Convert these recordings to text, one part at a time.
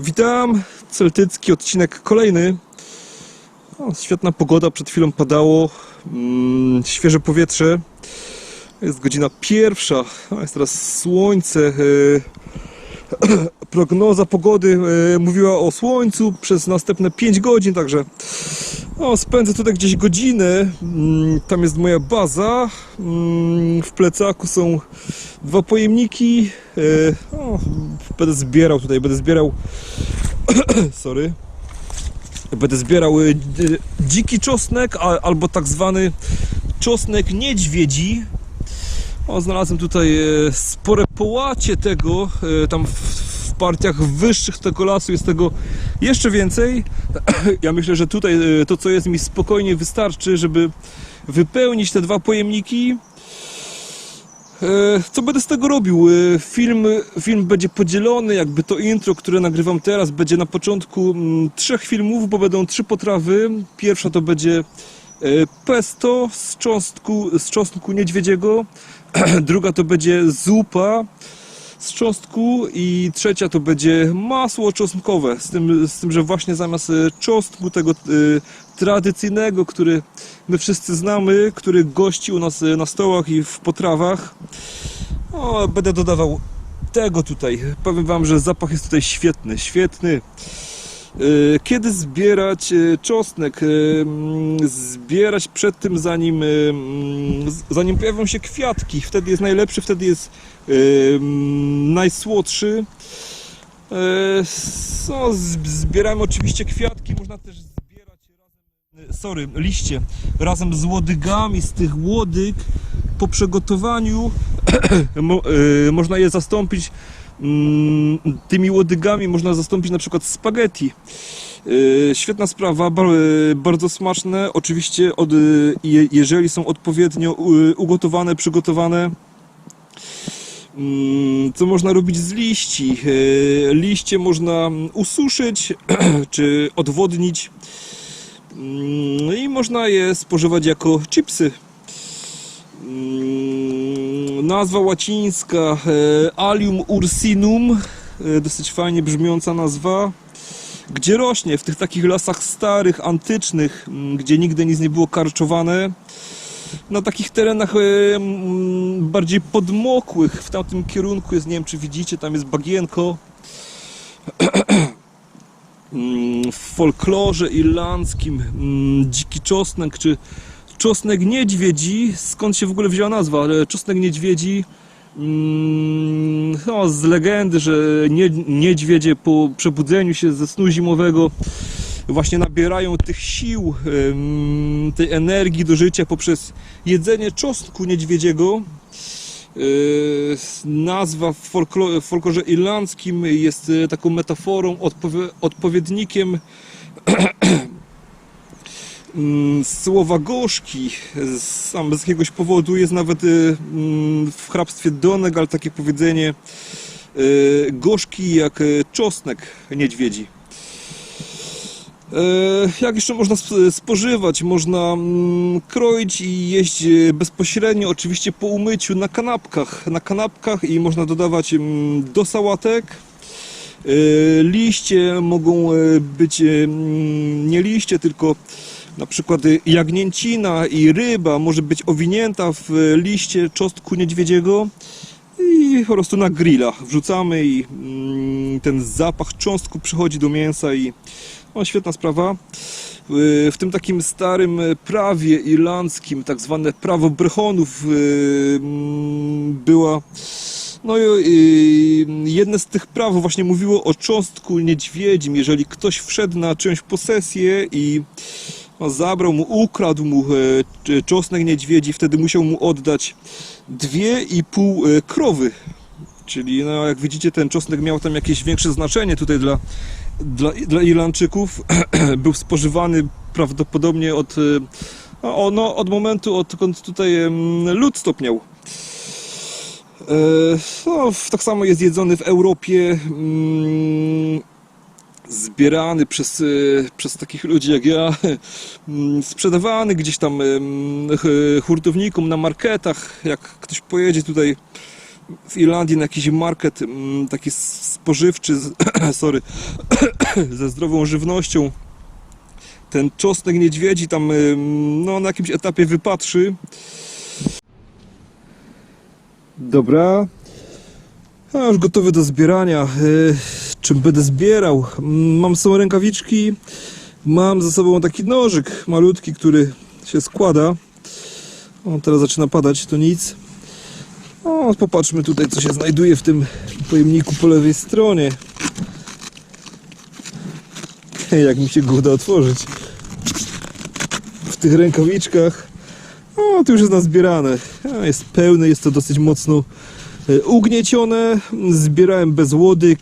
Witam, celtycki odcinek kolejny. O, świetna pogoda, przed chwilą padało, mm, świeże powietrze. Jest godzina pierwsza, jest teraz słońce. e, Prognoza pogody e, mówiła o słońcu przez następne 5 godzin, także o, spędzę tutaj gdzieś godzinę. Mm, Tam jest moja baza. Mm, W plecaku są dwa pojemniki. E, będę zbierał tutaj, będę zbierał. Sorry. Będę zbierał e, dziki czosnek, albo tak zwany czosnek niedźwiedzi. O, znalazłem tutaj e, spore połacie tego. Tam partiach wyższych tego lasu jest tego jeszcze więcej. Ja myślę, że tutaj e, to, co jest mi spokojnie wystarczy, żeby wypełnić te dwa pojemniki. E, Co będę z tego robił? E, Film, film będzie podzielony, jakby to intro, które nagrywam teraz, będzie na początku mm, trzech filmów, bo będą trzy potrawy. Pierwsza to będzie pesto z cząstku, z cząstku niedźwiedziego, druga to będzie zupa z cząstku i trzecia to będzie masło czosnkowe, z tym, z tym że właśnie zamiast e, czosnku tego e, tradycyjnego, który my wszyscy znamy, który gości u nas e, na stołach i w potrawach, będę dodawał tego tutaj. Powiem Wam, że zapach jest tutaj świetny, świetny. E, Kiedy zbierać e, czosnek? E, mm, Zbierać przed tym, zanim, mm, zanim pojawią się kwiatki. Wtedy jest najlepszy, wtedy jest mm, najsłodszy. No, zbieramy oczywiście kwiatki, można też zbierać razem, sorry, liście, razem z łodygami z tych łodyg po e, można je zastąpić tymi łodygami można zastąpić na przykład spaghetti. E, Świetna sprawa, e, bardzo smaczne. Oczywiście, od, je- jeżeli są odpowiednio ugotowane, przygotowane. Mm, Co można robić z liści? Liście można mm, ususzyć czy odwodnić. Mm, I można je spożywać jako chipsy. Mm, Nazwa łacińska e, Allium ursinum, e, dosyć fajnie brzmiąca nazwa. Gdzie rośnie? W tych takich lasach starych, antycznych, mm, gdzie nigdy nic nie było karczowane. Na takich terenach e, mm, bardziej podmokłych, w tamtym kierunku jest, nie wiem czy widzicie, tam jest bagienko. W folklorze irlandzkim dziki czosnek czy czosnek niedźwiedzi, skąd się w ogóle wzięła nazwa, czosnek niedźwiedzi no, z legendy, że nie, niedźwiedzie po przebudzeniu się ze snu zimowego właśnie nabierają tych sił, tej energii do życia poprzez jedzenie czosnku niedźwiedziego. E, Nazwa w, folklo- w folklorze irlandzkim jest e, taką metaforą, odpowie- odpowiednikiem słowa gorzki. Sam z jakiegoś powodu jest nawet e, mm, w hrabstwie Donegal takie powiedzenie e, gorzki jak e, czosnek niedźwiedzi. Jak jeszcze można sp- spożywać? Można mm, kroić i jeść bezpośrednio, oczywiście po umyciu na kanapkach. Na kanapkach i można dodawać mm, do sałatek. Liście mogą być mm, nie liście, tylko na przykład e, jagnięcina i ryba może być owinięta w e, liście czosnku niedźwiedziego i po prostu na grilla wrzucamy i mm, ten zapach cząstku przychodzi do mięsa i no, świetna sprawa. Y, W tym takim starym prawie irlandzkim, tak zwane prawo brechonów, y, mm, była. No i y, jedne z tych praw właśnie mówiło o cząstku niedźwiedzim. Jeżeli ktoś wszedł na czyjąś posesję i zabrał mu, ukradł mu e, czosnek niedźwiedzi, wtedy musiał mu oddać dwie i pół e, krowy. Czyli no, jak widzicie ten czosnek miał tam jakieś większe znaczenie tutaj dla, dla, dla Irlandczyków. Był spożywany prawdopodobnie od, e, no, no, od momentu, odkąd tutaj lud stopniał. No, tak samo jest jedzony w Europie. mm, Zbierany przez, e, przez takich ludzi jak ja, mm, sprzedawany gdzieś tam hurtownikom na marketach. Jak ktoś pojedzie tutaj w Irlandii na jakiś market mm, taki spożywczy, sorry, ze zdrową żywnością. Ten czosnek niedźwiedzi tam no, na jakimś etapie wypatrzy. Dobra. A już gotowy do zbierania. Czym będę zbierał? Mam są rękawiczki. Mam ze sobą taki nożyk malutki, który się składa. O, teraz zaczyna padać, to nic. O, popatrzmy tutaj, co się znajduje w tym pojemniku po lewej stronie. Jak mi się go uda otworzyć. W tych rękawiczkach. O, to już jest nazbierane. Jest pełne, jest to dosyć mocno e, ugniecione. Zbierałem bez łodyg,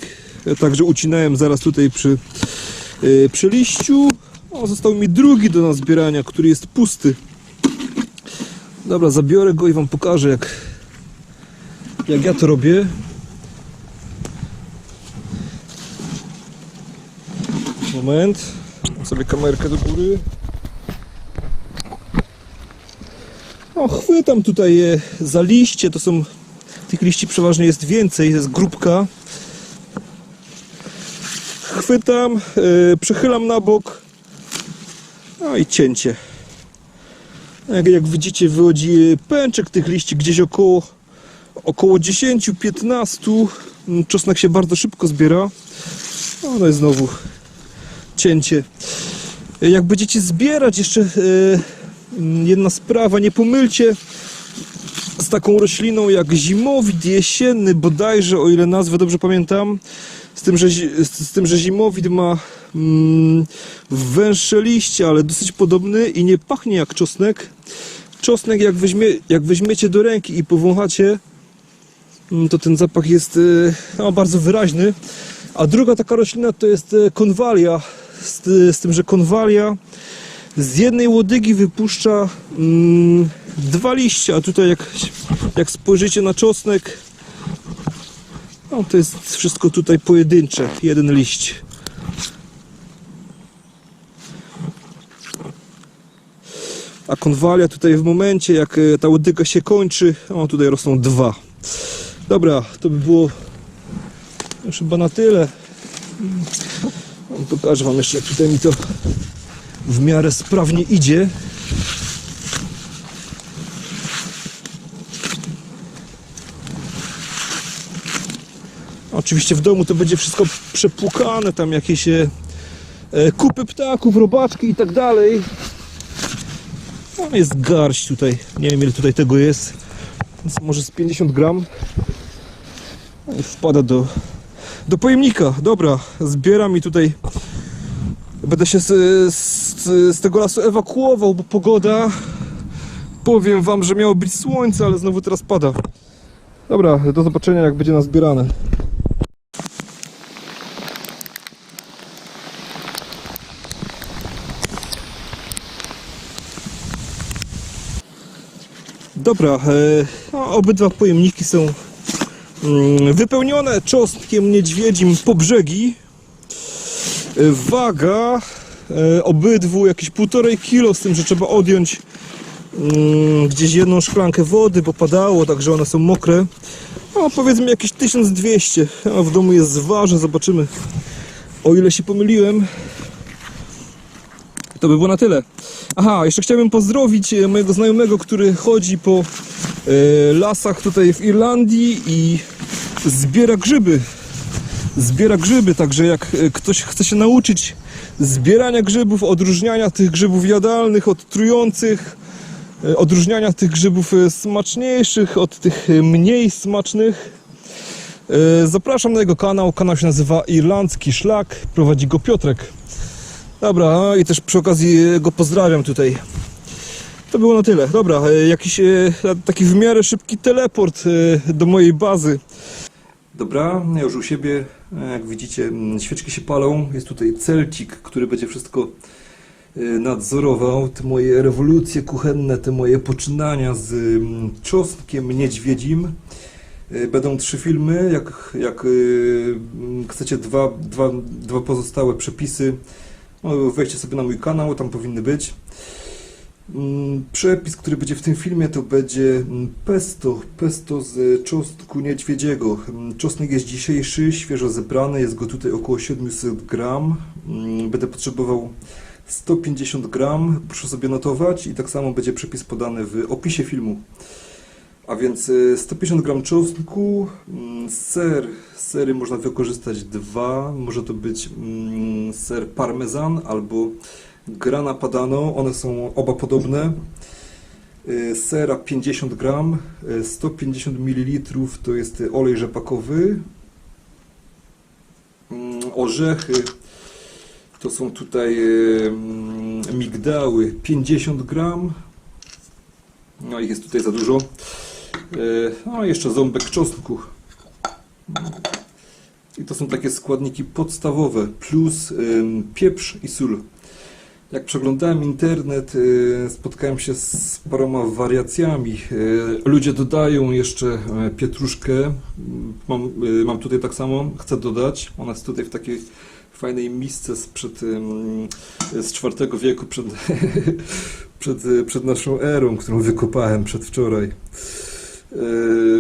także ucinałem zaraz tutaj przy, e, przy liściu. O, został mi drugi do nazbierania, który jest pusty. Dobra, zabiorę go i wam pokażę jak, jak ja to robię. Moment. Dam sobie kamerkę do góry. O, chwytam tutaj za liście. To są. Tych liści przeważnie jest więcej, jest grupka. Chwytam, e, przechylam na bok. No i cięcie. Jak, jak widzicie, wychodzi pęczek tych liści gdzieś około, około 10-15. Mm, Czosnek się bardzo szybko zbiera. No, no i znowu cięcie. Jak będziecie zbierać, jeszcze mm, jedna sprawa, nie pomylcie z taką rośliną jak zimowid jesienny, bodajże, o ile nazwę dobrze pamiętam. Z tym, że, z, tym, że zimowid ma mm, węższe liście, ale dosyć podobny i nie pachnie jak czosnek. Czosnek, jak, weźmie, jak weźmiecie do ręki i powąchacie, mm, to ten zapach jest e, no, bardzo wyraźny. A druga taka roślina to jest e, konwalia. Z, z tym, że konwalia z jednej łodygi wypuszcza mm, dwa liście, a tutaj jak, jak spojrzycie na czosnek, no to jest wszystko tutaj pojedyncze, jeden liść. A konwalia tutaj w momencie, jak e, ta łodyga się kończy, o tutaj rosną dwa. Dobra, to by było już chyba na tyle. Mm, Pokażę Wam jeszcze, jak tutaj mi to w miarę sprawnie idzie. Oczywiście w domu to będzie wszystko przepłukane, tam jakieś e, e, kupy ptaków, robaczki i tak dalej. No, jest garść tutaj, nie wiem ile tutaj tego jest, więc może z 50 gram. No i wpada do, do pojemnika. Dobra, zbieram i tutaj będę się z, z, z tego lasu ewakuował, bo pogoda. Powiem wam, że miało być słońce, ale znowu teraz pada. Dobra, do zobaczenia jak będzie nazbierane. Dobra, e, no, obydwa pojemniki są mm, wypełnione czosnkiem niedźwiedzim po brzegi. E, Waga e, obydwu jakieś półtorej kilo, z tym, że trzeba odjąć mm, gdzieś jedną szklankę wody, bo padało, także one są mokre. No, powiedzmy jakieś 1200. A w domu jest zważę, zobaczymy. O ile się pomyliłem. To by było na tyle. Aha, jeszcze chciałbym pozdrowić e, mojego znajomego, który chodzi po e, lasach tutaj w Irlandii i zbiera grzyby. Zbiera grzyby, także jak e, ktoś chce się nauczyć zbierania grzybów, odróżniania tych grzybów jadalnych od trujących, odróżniania tych grzybów smaczniejszych od tych mniej smacznych, zapraszam na jego kanał. Kanał się nazywa Irlandzki Szlak, prowadzi go Piotrek. Dobra, i też przy okazji e, go pozdrawiam tutaj. To było na tyle. Dobra, e, jakiś e, taki w miarę szybki teleport do mojej bazy. Dobra, ja już u siebie, jak widzicie, świeczki się palą. Jest tutaj Celcik, który będzie wszystko nadzorował. Te moje rewolucje kuchenne, te moje poczynania z czosnkiem niedźwiedzim. Będą trzy filmy. Jak, jak chcecie dwa, dwa, dwa pozostałe przepisy, wejdźcie sobie na mój kanał, tam powinny być. Mm, Przepis, który będzie w tym filmie, to będzie mm, pesto, pesto z czosnku niedźwiedziego. Mm, Czosnek jest dzisiejszy, świeżo zebrany, jest go tutaj około 700 gram. Będę potrzebował 150 gram, proszę sobie notować i tak samo będzie przepis podany w opisie filmu. A więc y, 150 gram czosnku, mm, ser, sery można wykorzystać dwa, może to być mm, ser parmezan albo grana padano, one są oba podobne. Y, Sera 50 gram, y, 150 ml to jest y, olej rzepakowy. Mm, Orzechy to są tutaj y, migdały 50 gram. No ich jest tutaj za dużo. Y, No jeszcze ząbek czosnku. I to są takie składniki podstawowe, plus pieprz i sól. Jak przeglądałem internet, y, spotkałem się z paroma wariacjami. Y, Ludzie dodają jeszcze e, pietruszkę. Mam, mam tutaj tak samo, chcę dodać. Ona jest tutaj w takiej fajnej misce sprzed, z IV wieku, przed, przed, przed naszą erą, którą wykopałem przedwczoraj. E,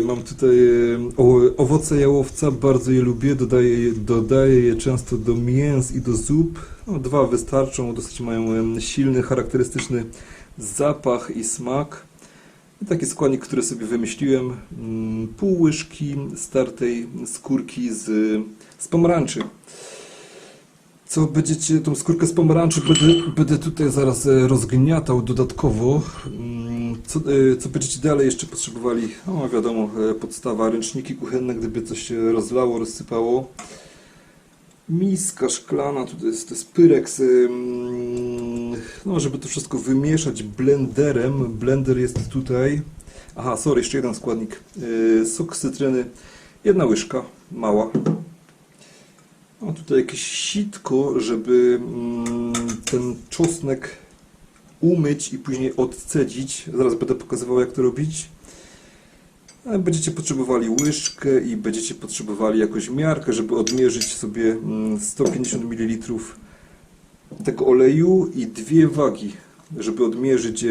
Mam tutaj o- owoce jałowca, bardzo je lubię, dodaję, dodaję je często do mięs i do zup. No, dwa wystarczą, dosyć mają silny, charakterystyczny zapach i smak. I taki składnik, który sobie wymyśliłem, mm, pół łyżki startej skórki z, z pomarańczy. Co będziecie, tą skórkę z pomarańczy będę, będę tutaj zaraz e, rozgniatał dodatkowo. Mm, Co, e, co będziecie dalej jeszcze potrzebowali? No wiadomo, e, podstawa, ręczniki kuchenne, gdyby coś się rozlało, rozsypało. Miska szklana, tutaj jest, to jest ym, no żeby to wszystko wymieszać blenderem. Blender jest tutaj. Aha, sorry, jeszcze jeden składnik. E, Sok z cytryny, jedna łyżka, mała. No tutaj jakieś sitko, żeby mm, ten czosnek umyć i później odcedzić. Zaraz będę pokazywał jak to robić. Będziecie potrzebowali łyżkę i będziecie potrzebowali jakąś miarkę, żeby odmierzyć sobie mm, 150 ml tego oleju i dwie wagi, żeby odmierzyć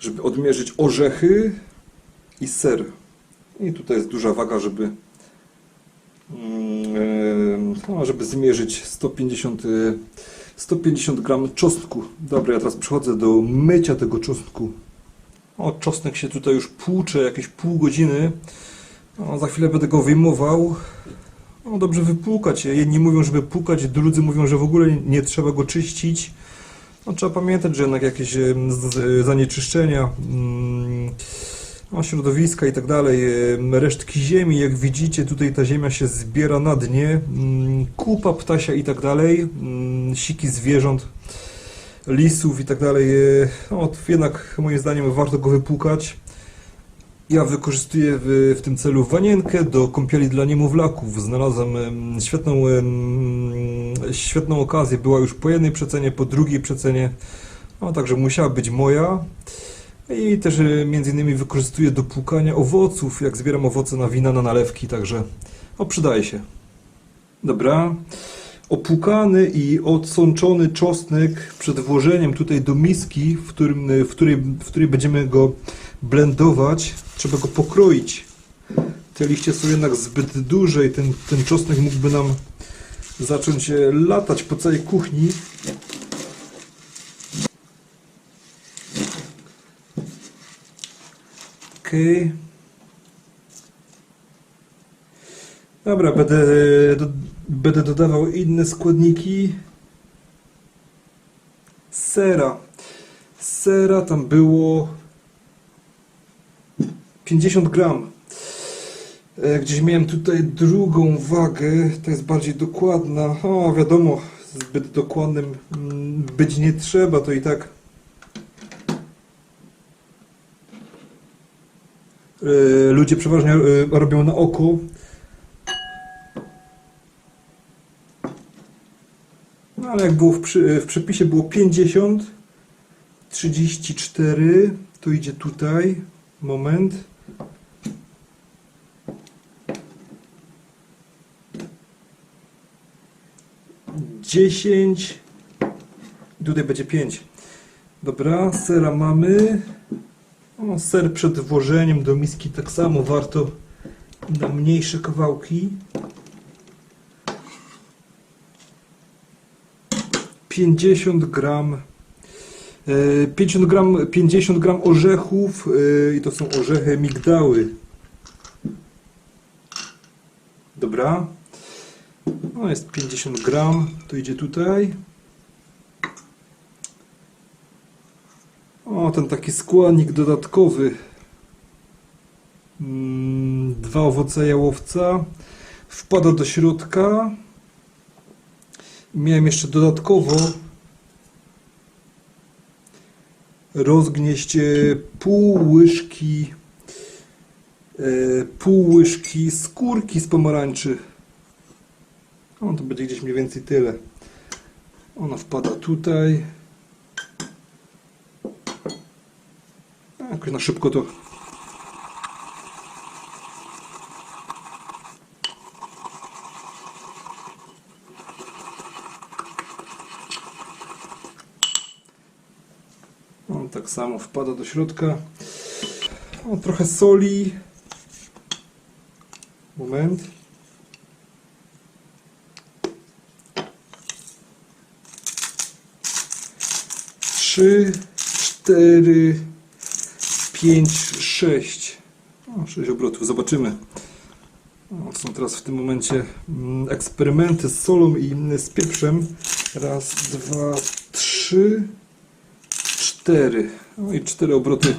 żeby odmierzyć orzechy i ser. I tutaj jest duża waga, żeby Mm, no, żeby zmierzyć 150, y, 150 gram czosnku. Dobra, ja teraz przechodzę do mycia tego czosnku. O, czosnek się tutaj już płucze, jakieś pół godziny. No, za chwilę będę go wyjmował. No, dobrze wypłukać. Jedni mówią, żeby płukać, drudzy mówią, że w ogóle nie trzeba go czyścić. No, trzeba pamiętać, że jednak jakieś zanieczyszczenia, mm, no, środowiska i tak dalej, resztki ziemi, jak widzicie, tutaj ta ziemia się zbiera na dnie, mm, kupa ptasia i tak dalej, mm, siki zwierząt, lisów i tak dalej. e, No, jednak moim zdaniem warto go wypłukać. Ja wykorzystuję w, w tym celu wanienkę do kąpieli dla niemowlaków. Znalazłem em, świetną, świetną okazję. Była już po jednej przecenie, po drugiej przecenie. No, także musiała być moja. I też e, między innymi wykorzystuję do płukania owoców, jak zbieram owoce na wina, na nalewki, także o, przydaje się. Dobra. Opłukany i odsączony czosnek przed włożeniem tutaj do miski, w, którym, w, której, w której będziemy go blendować, trzeba go pokroić. Te liście są jednak zbyt duże i ten, ten czosnek mógłby nam zacząć e, latać po całej kuchni. Dobra, będę, do, będę dodawał inne składniki. Sera. Sera tam było 50 gram. E, Gdzieś miałem tutaj drugą wagę, to jest bardziej dokładna. O, wiadomo, zbyt dokładnym mm, być nie trzeba, to i tak ludzie przeważnie e, robią na oko. No ale jak było w, przy, w przepisie było 50, 34, to idzie tutaj. Moment. Dziesięć. Tutaj będzie pięć. Dobra, sera mamy. O, ser przed włożeniem do miski tak samo warto na mniejsze kawałki. 50 gram. e, 50 gram, 50 gram orzechów e, i to są orzechy migdały. Dobra. No jest 50 gram, to idzie tutaj. Ten taki składnik dodatkowy. Mm, Dwa owoce jałowca. Wpada do środka. Miałem jeszcze dodatkowo rozgnieść e, pół łyżki e, pół łyżki skórki z pomarańczy. O, to będzie gdzieś mniej więcej tyle. Ona wpada tutaj. Jakoś na szybko to. On tak samo wpada do środka. O, trochę soli. Moment. Trzy, cztery, pięć, sześć. O, sześć obrotów. Zobaczymy. Są teraz w tym momencie mm, eksperymenty z solą i mm, z pieprzem. Raz, dwa, trzy, cztery. No i cztery obroty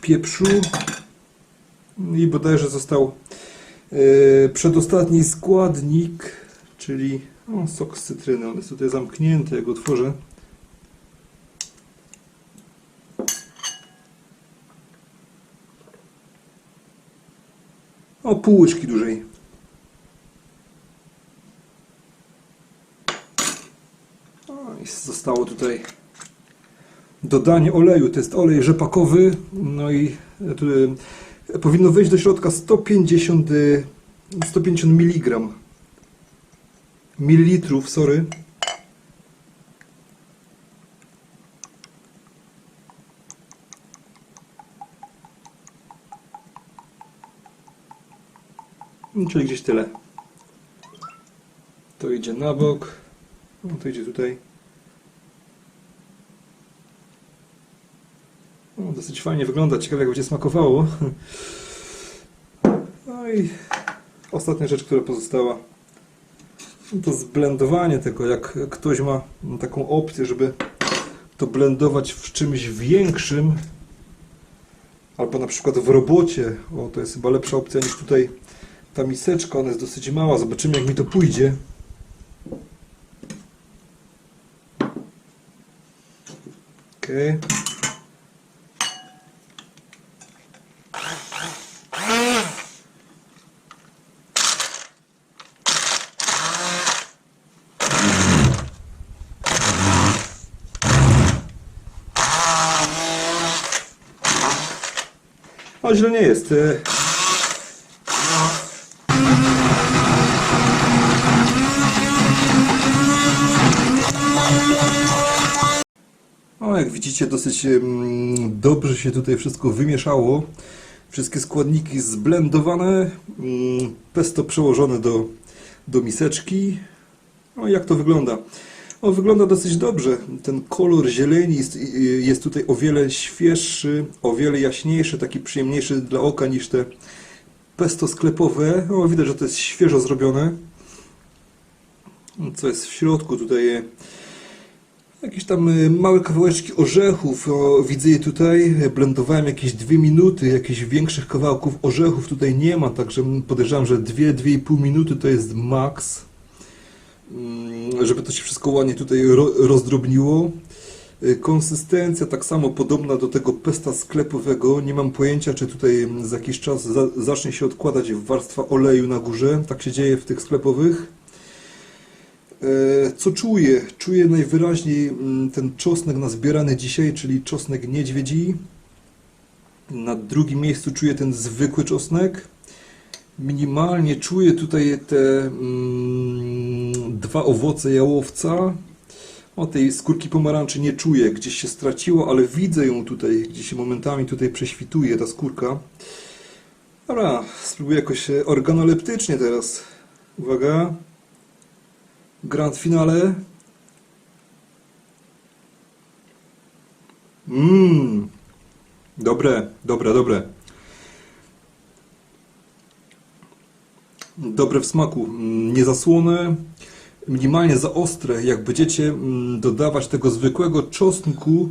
pieprzu. I bodajże został e, przedostatni składnik, czyli o, sok z cytryny. On jest tutaj zamknięty, jak otworzę. O, pół łyżki dużej. O, i zostało tutaj dodanie oleju. To jest olej rzepakowy. No i tu, e, powinno wejść do środka 150, y, 150 mg. Mililitrów, sorry. Czyli gdzieś tyle. To idzie na bok. No, to idzie tutaj. No, dosyć fajnie wygląda. Ciekawe jak będzie smakowało. No i ostatnia rzecz, która pozostała. To zblendowanie tego. Jak ktoś ma taką opcję, żeby to blendować w czymś większym, albo na przykład w robocie, o to jest chyba lepsza opcja niż tutaj ta miseczka, ona jest dosyć mała, zobaczymy jak mi to pójdzie. Okej. O, źle nie jest. Jak widzicie, dosyć dobrze się tutaj wszystko wymieszało. Wszystkie składniki zblendowane, mm, pesto przełożone do, do miseczki. No, jak to wygląda? O, wygląda dosyć dobrze. Ten kolor zieleni jest, y, jest tutaj o wiele świeższy, o wiele jaśniejszy, taki przyjemniejszy dla oka niż te pesto sklepowe. O, widać, że to jest świeżo zrobione. Co jest w środku tutaj? Jakieś tam y, małe kawałeczki orzechów, o, widzę je tutaj, blendowałem jakieś dwie minuty, jakichś większych kawałków orzechów tutaj nie ma, także podejrzewam, że 2-2,5 minuty to jest maks, Mm, żeby to się wszystko ładnie tutaj ro, rozdrobniło. Y, Konsystencja tak samo podobna do tego pesta sklepowego, nie mam pojęcia, czy tutaj za jakiś czas za, zacznie się odkładać warstwa oleju na górze, tak się dzieje w tych sklepowych. E, Co czuję? Czuję najwyraźniej mm, ten czosnek nazbierany dzisiaj, czyli czosnek niedźwiedzi. Na drugim miejscu czuję ten zwykły czosnek. Minimalnie czuję tutaj te mm, dwa owoce jałowca. O tej skórki pomarańczy nie czuję, gdzieś się straciło, ale widzę ją tutaj, gdzieś się momentami tutaj prześwituje ta skórka. Dobra, spróbuję jakoś e, organoleptycznie teraz. Uwaga. Grand finale. Mmm. Dobre, dobre, dobre. Dobre w smaku. Niezasłone, minimalnie za ostre. Jak będziecie mm, dodawać tego zwykłego czosnku,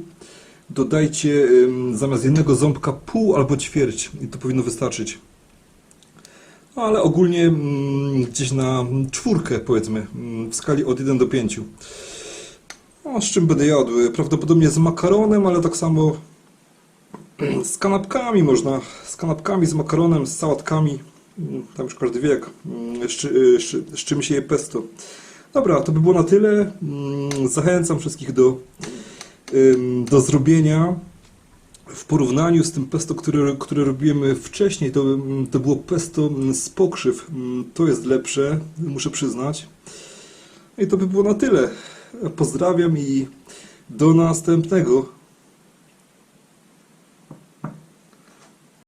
dodajcie zamiast jednego ząbka pół albo ćwierć i to powinno wystarczyć. Ale ogólnie mm, gdzieś na czwórkę powiedzmy, mm, w skali od 1 do 5. O, z czym będę jadł? Prawdopodobnie z makaronem, ale tak samo z kanapkami można. Z kanapkami, z makaronem, z sałatkami. Mm, Tam już każdy wie, jak, mm, z, czy- z, z czym się je pesto. Dobra, to by było na tyle. Zachęcam wszystkich do, do zrobienia. W porównaniu z tym pesto, które, które robiłem wcześniej, to, to było pesto z pokrzyw. To jest lepsze, muszę przyznać. I to by było na tyle. Pozdrawiam i do następnego.